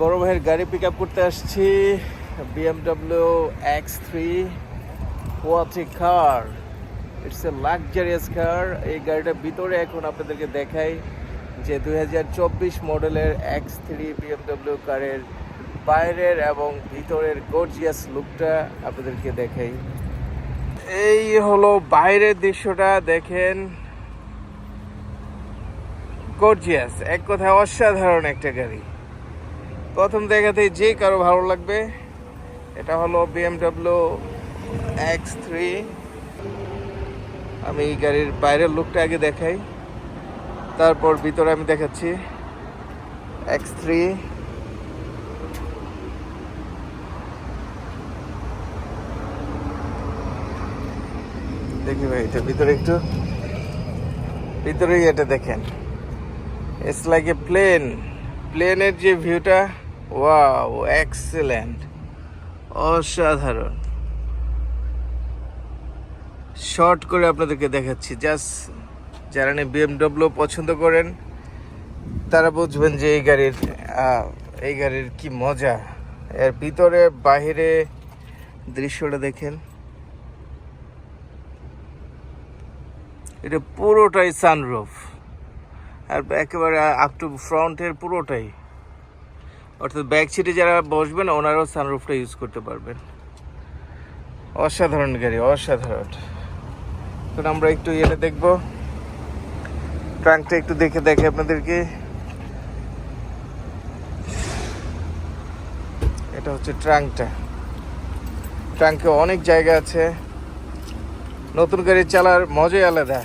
বড় ভাইয়ের গাড়ি পিক আপ করতে আসছি। BMW X three কোয়াথি car it's a luxurious car এই গাড়িটার ভিতরে এখন আপনাদেরকে দেখাই যে দু হাজার চব্বিশ মডেলের এক্স থ্রি বিএমডব্লিউ কারের বাইরের এবং ভিতরের গর্জিয়াস লুকটা আপনাদেরকে দেখাই। এই হলো বাইরের দৃশ্যটা, দেখেন। গর্জিয়াস এক কথায় অসাধারণ একটা গাড়ি। প্রথম দেখাতেই যে কারও ভালো লাগবে, এটা হলো বিএমডব্লিউ এক্স থ্রি আমি এই গাড়ির বাইরের লুকটা আগে দেখাই, তারপর ভিতরে আমি দেখাচ্ছি এক্স থ্রি দেখি ভাই, এটা ভিতরে একটু, ভিতরেই এটা দেখেন। ইটস লাইক এ প্লেন প্লেনের যে ভিউটা, ওয়াও, এক্সেলেন্ট। অসাধারণ। শর্ট করে আপনাদেরকে দেখাচ্ছি, জাস্ট যারা নিয়ে বিএমডব্লিউ পছন্দ করেন, তারা বুঝবেন যে এই গাড়ির এই গাড়ির কি মজা। এর ভিতরে, বাহিরে দৃশ্যটা দেখেন। এটা পুরোটাই সানরুফ আর একেবারে আপ টু ফ্রন্টের পুরোটাই। অর্থাৎ ব্যাক সিটে যারা বসবেন, ওনারাও সানরুফটা ইউজ করতে পারবেন। অসাধারণ গাড়ি, অসাধারণ। এখন আমরা একটু এনে দেখব। ট্রাঙ্কটা একটু দেখে দেখে আপনাদেরকে। এটা হচ্ছে ট্রাঙ্কটা ট্রাঙ্কে অনেক জায়গা আছে। নতুন গাড়ি চালার মজাই আলাদা।